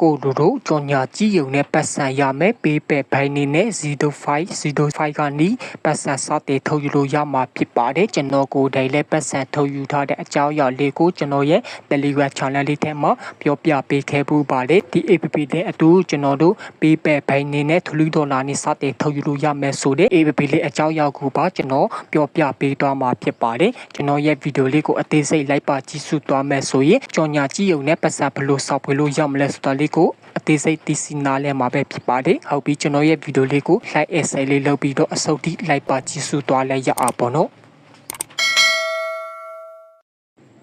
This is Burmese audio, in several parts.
ကိုလူတို့ကြော်ညာကြည့်ုံနဲ့ပတ်စံရမယ်ပေးပယ်ဘိုင်းနေနဲ့0505ကနေပတ်စံစတဲ့ထုတ်ယူလို့ရမှာဖြစ်ပါတယ်ကျွန်တော်ကိုယ်တိုင်လည်းပတ်စံထုတ်ယူထားတဲ့အကြောင်းအရာလေးကိုကျွန်တော်ရဲ့ Telegram channel လေးထဲမှာပြောပြပေးခဲ့ပူပါတယ်ဒီ APP နဲ့အတူကျွန်တော်တို့ပေးပယ်ဘိုင်းနေနဲ့ထလူဒေါ်လာနဲ့စတဲ့ထုတ်ယူလို့ရမယ်ဆိုတဲ့ APP လေးအကြောင်းအရာကိုပါကျွန်တော်ပြောပြပေးသွားမှာဖြစ်ပါတယ်ကျွန်တော်ရဲ့ဗီဒီယိုလေးကိုအသေးစိတ်လိုက်ပါကြည့်ရှုသွားမယ်ဆိုရင်ကြော်ညာကြည့်ုံနဲ့ပတ်စံဘယ်လိုစောက်ဖွေလို့ရမလဲဆိုတာလေးကိုအသေးစိတ်သိစီနာလဲမှာပဲဖြစ်ပါတယ်ဟုတ်ပြီကျွန်တော်ရဲ့ဗီဒီယိုလေးကို like essay လေးလုပ်ပြီးတော့အစုပ်ထိ like ပါကြည့်စုသွားလဲရအောင်ပေါ့နော်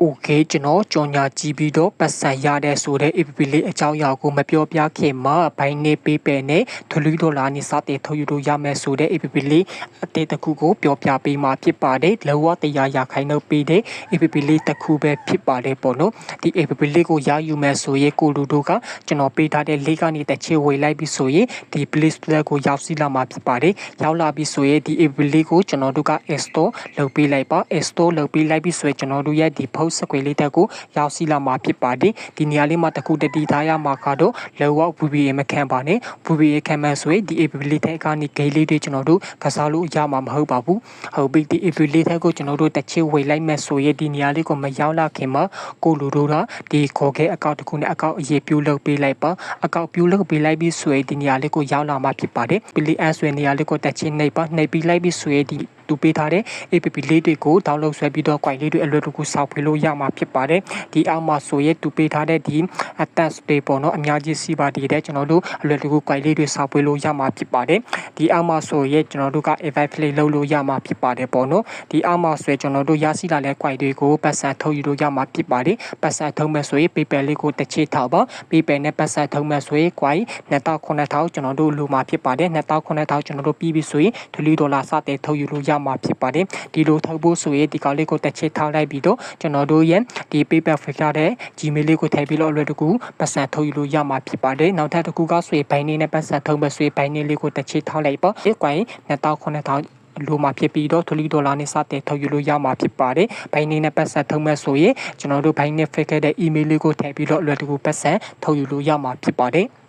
okay ကျွန်တော်ကြော်ညာကြည့်ပြီးတော့ပတ်စံရတဲ့ဆိုတဲ့ app လေးအကြောင်းအရာကိုမပြောပြခင်မှာဘိုင်းနေပေးပယ်နဲ့ဒလူဒေါ်လာနဲ့စတဲ့ထုတ်ယူလို့ရမယ်ဆိုတဲ့ app လေးအသေးတစ်ခုကိုပြောပြပေးမှာဖြစ်ပါတယ်လောကတရားရခိုင်တော့ပေးတဲ့ app လေးတစ်ခုပဲဖြစ်ပါတယ်ပေါ့နော်ဒီ app လေးကိုရယူမယ်ဆိုရင်ကိုလူတို့ကကျွန်တော်ပေးထားတဲ့ link ကနေတစ်ချေဝေလိုက်ပြီးဆိုရင်ဒီ play store ကိုရောက်စီလာမှာဖြစ်ပါတယ်ရောက်လာပြီးဆိုရင်ဒီ app လေးကိုကျွန်တော်တို့က install လုပ်ပေးလိုက်ပါ install လုပ်ပေးလိုက်ပြီးဆိုရင်ကျွန်တော်တို့ရဲ့ဒီ post စကွယ်လေးတက်ကိုရောက်စီလာမှာဖြစ်ပါတယ်ဒီနေရာလေးမှာတခုတတိထားရမှာကတော့လောဝ VPA မခံပါနဲ့ VPA ခံမှဆိုရင်ဒီ APP လေးတက်ကနေ gate လေးတွေကျွန်တော်တို့ကစားလို့ရမှာမဟုတ်ပါဘူးဟုတ်ပြီဒီ APP လေးတက်ကိုကျွန်တော်တို့တစ်ချေဝေလိုက်မယ်ဆိုရင်ဒီနေရာလေးကိုမရောက်လာခင်မှာကိုလူတို့ကဒီခေါ်ခဲ့အကောင့်တစ်ခုနဲ့အကောင့်အရေးပြုလုပ်ပေးလိုက်ပါအကောင့်ပြုလုပ်ပေးလိုက်ပြီးဆိုရင်ဒီနေရာလေးကိုရောက်လာမှာဖြစ်ပါတယ်ပလီအန်ဆွေနေရာလေးကိုတက်ချင်းနှိပ်ပါနှိပ်ပြီးလိုက်ပြီးဆိုရင်ဒီ သူပေးထားတဲ့ APP လေးတွေကို download ဆွဲပြီးတော့ quite လေးတွေအလွယ်တကူစောက်ဖွေလို့ရမှာဖြစ်ပါတယ်ဒီအောက်မှာဆိုရင်သူပေးထားတဲ့ဒီ attach တွေပေါ့နော်အများကြီးစီးပါတည်တဲ့ကျွန်တော်တို့အလွယ်တကူ quite လေးတွေစောက်ဖွေလို့ရမှာဖြစ်ပါတယ်ဒီအောက်မှာဆိုရင်ကျွန်တော်တို့က invite play လုပ်လို့ရမှာဖြစ်ပါတယ်ပေါ့နော်ဒီအောက်မှာဆိုရင်ကျွန်တော်တို့ရရှိလာတဲ့ quite တွေကိုပတ်စံထုတ်ယူလို့ရမှာဖြစ်ပါတယ်ပတ်စံထုတ်မဲ့ဆိုရင် paper လေးကိုတစ်ချိထောက်ပါ paper နဲ့ပတ်စံထုတ်မဲ့ဆိုရင် quite 2900ကျွန်တော်တို့လိုမှာဖြစ်ပါတယ်2900ကျွန်တော်တို့ပြီးပြီဆိုရင်ဒလီဒေါ်လာစတဲ့ထုတ်ယူလို့ရမှာဖြစ်ပါတယ်ဒီလိုထုတ်ဖို့ဆိုရင်ဒီကောင်လေးကိုတစ်ချက်ထားလိုက်ပြီးတော့ကျွန်တော်တို့ရဲ့ဒီ paper file တဲ့ Gmail လေးကိုထည့်ပြီးတော့အလွယ်တကူပတ်စံထုတ်ယူလို့ရမှာဖြစ်ပါတယ်နောက်ထပ်တစ်ခုကဆိုရင်ဘိုင်းနေနဲ့ပတ်စံထုတ်မဲ့ဆိုရင်ဘိုင်းနေလေးကိုတစ်ချက်ထားလိုက်ပေါ့ဒီကွိုင်း2900လိုမှာဖြစ်ပြီးတော့ထလီဒေါ်လာနဲ့စတဲ့ထုတ်ယူလို့ရမှာဖြစ်ပါတယ်။ဘိုင်းနေနဲ့ပတ်ဆက်ထုတ်မဲ့ဆိုရင်ကျွန်တော်တို့ဘိုင်းနဲ့ fake တဲ့ email လေးကိုထည့်ပြီးတော့အလွယ်တကူပတ်ဆက်ထုတ်ယူလို့ရမှာဖြစ်ပါတယ်။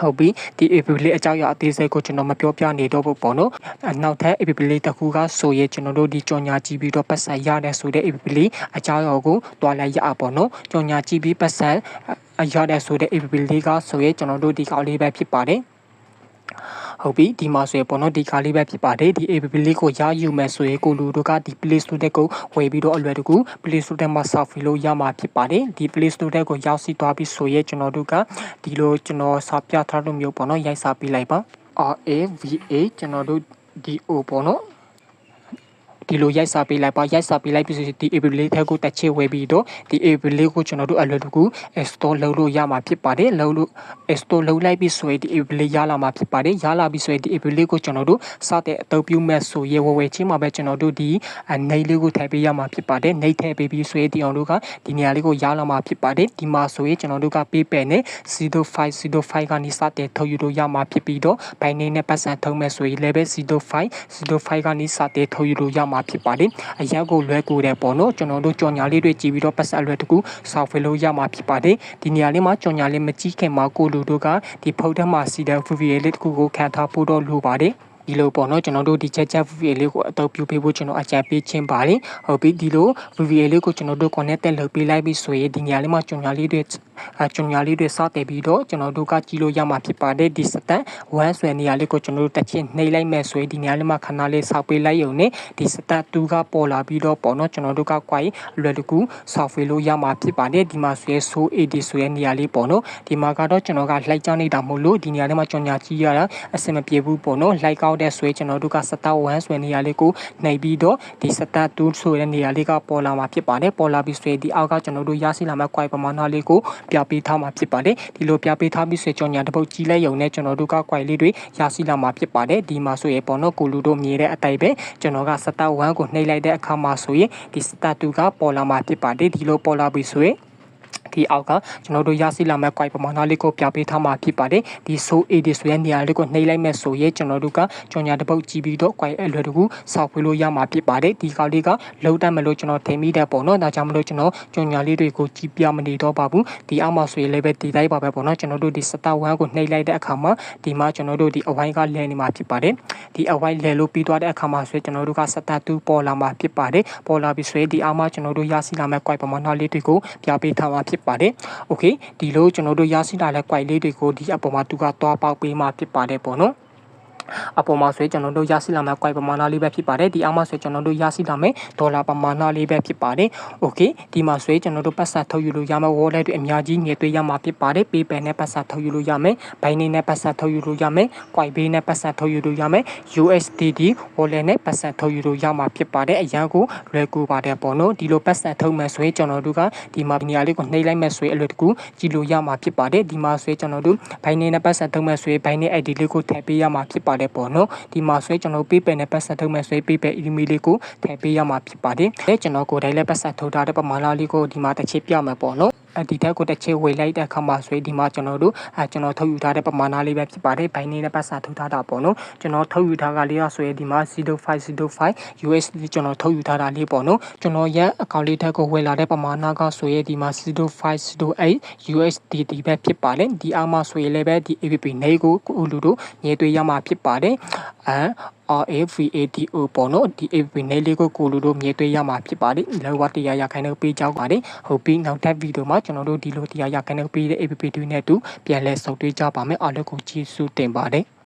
ဟုတ်ပြီဒီ APP လေးအကြောင်းအရာအသေးစိတ်ကိုကျွန်တော်မပြောပြနေတော့ဘူးပေါ့နော်နောက်ထပ် APP လေးတစ်ခုကဆိုရင်ကျွန်တော်တို့ဒီကြော်ညာကြည့်ပြီးတော့ပတ်ဆက်ရတဲ့ဆိုတဲ့ APP လေးအကြောင်းအရာကိုတွားလိုက်ရအောင်ပေါ့နော်ကြော်ညာကြည့်ပြီးပတ်ဆက်ရတဲ့ဆိုတဲ့ APP လေးကဆိုရင်ကျွန်တော်တို့ဒီကောက်လေးပဲဖြစ်ပါတယ် ဟုတ်ပြီဒီမှာဆိုရင်ပေါ့နော်ဒီကားလေးပဲဖြစ်ပါတယ်ဒီ app လေးကိုရယူမယ်ဆိုရင်ကိုလူတို့ကဒီ Play Store တက်ကိုဝယ်ပြီးတော့အလွယ်တကူ Play Store တက်မှာ selfie လို့ရမှာဖြစ်ပါတယ်ဒီ Play Store တက်ကိုရောက်စီသွားပြီးဆိုရင်ကျွန်တော်တို့ကဒီလိုကျွန်တော်စာပြထားလို့မျိုးပေါ့နော်ရိုက်စာပေးလိုက်ပါ R A V A ကျွန်တော်တို့ D O ပေါ့နော် ဒီလိုရိုက်စာပေးလိုက်ပါရိုက်စာပေးလိုက်ပြီးဆိုဒီ app လေးထဲကိုတက်ချေဝယ်ပြီးတော့ဒီ app လေးကိုကျွန်တော်တို့အလွယ်တကူ install လုပ်လို့ရမှာဖြစ်ပါတယ်လုပ်လို့ install လုပ်လိုက်ပြီးဆိုရင်ဒီ app လေးရလာမှာဖြစ်ပါတယ်ရလာပြီးဆိုရင်ဒီ app လေးကိုကျွန်တော်တို့စတဲ့အသုံးပြုမဲ့ဆိုရေဝဝယ်ချင်းမှာပဲကျွန်တော်တို့ဒီနေလေးကိုထည့်ပေးရမှာဖြစ်ပါတယ်နေထည့်ပေးပြီးဆိုရင်ဒီအောင်တို့ကဒီနေရာလေးကိုရလာမှာဖြစ်ပါတယ်ဒီမှာဆိုရင်ကျွန်တော်တို့က PayPal နဲ့0505ကနေစတဲ့ထုတ်ယူလို့ရမှာဖြစ်ပြီးတော့ Binance နဲ့ပတ်စံထုံးမဲ့ဆိုရင် level 0505ကနေစတဲ့ထုတ်ယူလို့ရမှာမှာဖြစ်ပါတယ်အရက်ကိုလွဲကူတယ်ပေါ့နော်ကျွန်တော်တို့ကြော်ညာလေးတွေကြည့်ပြီးတော့ပတ်ဆက်လွယ်တကူ software လို့ရမှာဖြစ်ပါတယ်ဒီနေရာလေးမှာကြော်ညာလေးမကြည့်ခင်မှာကိုလူတို့ကဒီဖုန်းထဲမှာစီတဲ့ VPA လေးတခုကိုခံထားဖို့တော့လိုပါတယ်ဒီလိုပေါ့နော်ကျွန်တော်တို့ဒီချက်ချက် VVA လေးကိုအသုံးပြုပေးဖို့ကျွန်တော်အကြံပေးခြင်းပါတယ်ဟုတ်ပြီဒီလို VVA လေးကိုကျွန်တော်တို့ connect လုပ်ပေးလိုက်ပြီးဆိုရင်ဒီနေရာလေးမှာကျွန်တော်လေးတွေ ကျွန်တော်လေးတွေစတင်ပြီးတော့ကျွန်တော်တို့ကကြည့်လို့ရမှာဖြစ်ပါတယ်ဒီစတန်1ဆွဲနေရာလေးကိုကျွန်တော်တို့တက်ချင်းနှိပ်လိုက်မယ်ဆိုရင်ဒီနေရာလေးမှာခဏလေးစောက်ပေးလိုက်ရုံနဲ့ဒီစတန်2ကပေါ်လာပြီးတော့ပေါ့နော်ကျွန်တော်တို့ကကွာလွယ်တကူ software လို့ရမှာဖြစ်ပါတယ်ဒီမှာဆိုရဲ so AD ဆိုရဲနေရာလေးပေါ့နော်ဒီမှာကတော့ကျွန်တော်ကလိုက်ကြနေတာမဟုတ်လို့ဒီနေရာလေးမှာကျွန်တော်ကြည့်ရတာအဆင်မပြေဘူးပေါ့နော်လိုက်ကောက်တဲ့ဆွဲကျွန်တော်တို့ကစတာ1ဆွဲနေရာလေးကိုနှိပ်ပြီးတော့ဒီစတာ2ဆိုတဲ့နေရာလေးကပေါ်လာမှာဖြစ်ပါတယ်ပေါ်လာပြီးဆွဲဒီအောက်ကကျွန်တော်တို့ရရှိလာမဲ့ quite ပမာဏလေးကိုပြပေးထားမှာဖြစ်ပါတယ်ဒီလိုပြပေးထားပြီးဆွဲကြော်ညာတစ်ပုတ်ကြီးလဲယုံနဲ့ကျွန်တော်တို့က quite လေးတွေရရှိလာမှာဖြစ်ပါတယ်ဒီမှာဆိုရင်ပေါ်တော့ကိုလူတို့မြင်တဲ့အတိုင်းပဲကျွန်တော်ကစတာ1ကိုနှိပ်လိုက်တဲ့အခါမှာဆိုရင်ဒီစတာ2ကပေါ်လာမှာဖြစ်ပါတယ်ဒီလိုပေါ်လာပြီးဆိုရင် ဒီအောက်ကကျွန်တော်တို့ရရှိလာမဲ့ quite ပမာဏလေးကိုပြပေးထားမှာဖြစ်ပါတယ်ဒီ so a ဒီဆိုရဲ့နေရာလေးကိုနှိပ်လိုက်မဲ့ဆိုရင်ကျွန်တော်တို့ကကြော်ညာတစ်ပုတ်ကြည့်ပြီးတော့ quite အလွယ်တကူစောက်ဖွေးလို့ရမှာဖြစ်ပါတယ်ဒီကောက်လေးကလုံးတတ်မလို့ကျွန်တော်ထင်မိတဲ့ပေါ့နော်ဒါကြောင့်မလို့ကျွန်တော်ကြော်ညာလေးတွေကိုကြည့်ပြမနေတော့ပါဘူးဒီအောက်မှာဆိုရင်လည်းပဲဒီတိုင်းပါပဲပေါ့နော်ကျွန်တော်တို့ဒီ star 1ကိုနှိပ်လိုက်တဲ့အခါမှာဒီမှာကျွန်တော်တို့ဒီအဝိုင်းကလဲနေမှာဖြစ်ပါတယ်ဒီအဝိုင်းလဲလို့ပြီးသွားတဲ့အခါမှာဆိုရင်ကျွန်တော်တို့က star 2ပေါ်လာမှာဖြစ်ပါတယ်ပေါ်လာပြီဆိုရင်ဒီအောက်မှာကျွန်တော်တို့ရရှိလာမဲ့ quite ပမာဏလေးတွေကိုပြပေးထားမှာဖြစ်ပါတယ်။ Okay ဒီလိုကျွန်တော်တို့ရရှိလာတဲ့ quite လေးတွေကိုဒီအပေါ်မှာသူကသွားပေါက်ပေးမှဖြစ်ပါတယ်ပေါ့နော်။ အပေါ်မှာဆိုရင်ကျွန်တော်တို့ရရှိလာမယ့် quite ပမာဏလေးပဲဖြစ်ပါတယ်ဒီအောက်မှာဆိုကျွန်တော်တို့ရရှိလာမယ့်ဒေါ်လာပမာဏလေးပဲဖြစ်ပါတယ် okay ဒီမှာဆိုရင်ကျွန်တော်တို့ပတ်စံထုတ်ယူလို့ရမယ့် wallet တွေအများကြီးငွေသွေးရမှာဖြစ်ပါတယ် PayPal နဲ့ပတ်စံထုတ်ယူလို့ရမယ် Binance နဲ့ပတ်စံထုတ်ယူလို့ရမယ် Coinbase နဲ့ပတ်စံထုတ်ယူလို့ရမယ် USDT wallet နဲ့ပတ်စံထုတ်ယူလို့ရမှာဖြစ်ပါတယ်အရန်ကိုလွယ်ကူပါတယ်ပေါ့နော်ဒီလိုပတ်စံထုတ်မယ်ဆိုရင်ကျွန်တော်တို့ကဒီမှာနေရာလေးကိုနှိပ်လိုက်မယ်ဆိုရင်အလွယ်တကူကြည့်လို့ရမှာဖြစ်ပါတယ်ဒီမှာဆိုရင်ကျွန်တော်တို့ Binance နဲ့ပတ်စံထုတ်မယ်ဆိုရင် Binance ID လေးကိုထည့်ပေးရမှာဖြစ်ပါတယ်ပေါ့နော်ဒီမှာဆိုရင်ကျွန်တော် PayPal နဲ့ပတ်စံထုတ်မယ်ဆိုရင် PayPal email လေးကိုထည့်ပေးရမှာဖြစ်ပါတယ်အဲကျွန်တော်ကိုယ်တိုင်လည်းပတ်စံထုတ်ထားတဲ့ပမာဏလေးကိုဒီမှာတစ်ချက်ပြမယ်ပေါ့နော် ဒီတက်ကိုတစ်ချက်ဝေလိုက်တဲ့အခါမှာဆိုရင်ဒီမှာကျွန်တော်တို့အဲကျွန်တော်ထုတ်ယူထားတဲ့ပမာဏလေးပဲဖြစ်ပါတယ်ဘိုင်းနေနဲ့ပတ်စာထုတ်ထားတာပေါ့နော်ကျွန်တော်ထုတ်ယူထားကလေးရဆိုရင်ဒီမှာ0505 USD ကျွန်တော်ထုတ်ယူထားတာလေးပေါ့နော်ကျွန်တော်ရဲ့အကောင့်လေးတက်ကိုဝယ်လာတဲ့ပမာဏကဆိုရင်ဒီမှာ0508 USDT ပဲဖြစ်ပါတယ်ဒီအားမှာဆိုရင်လည်းပဲဒီ APP နေကိုကိုလူတို့ညှေသွေးရမှာဖြစ်ပါတယ်အဲ RAVADO ပေါ့နော်ဒီ APP နေလေးကိုကိုလူတို့မြေသွေးရမှာဖြစ်ပါတယ်လောကတရားရခိုင်နှုတ်ပေးကြောက်ပါတယ်ဟုတ်ပြီနောက်ထပ်ဗီဒီယိုမှာကျွန်တော်တို့ဒီလိုတရားရခိုင်နှုတ်ပေးတဲ့ APP တွေနဲ့တူပြန်လဲဆုံတွေ့ကြပါမယ်အားလုံးကိုကျေးဇူးတင်ပါတယ်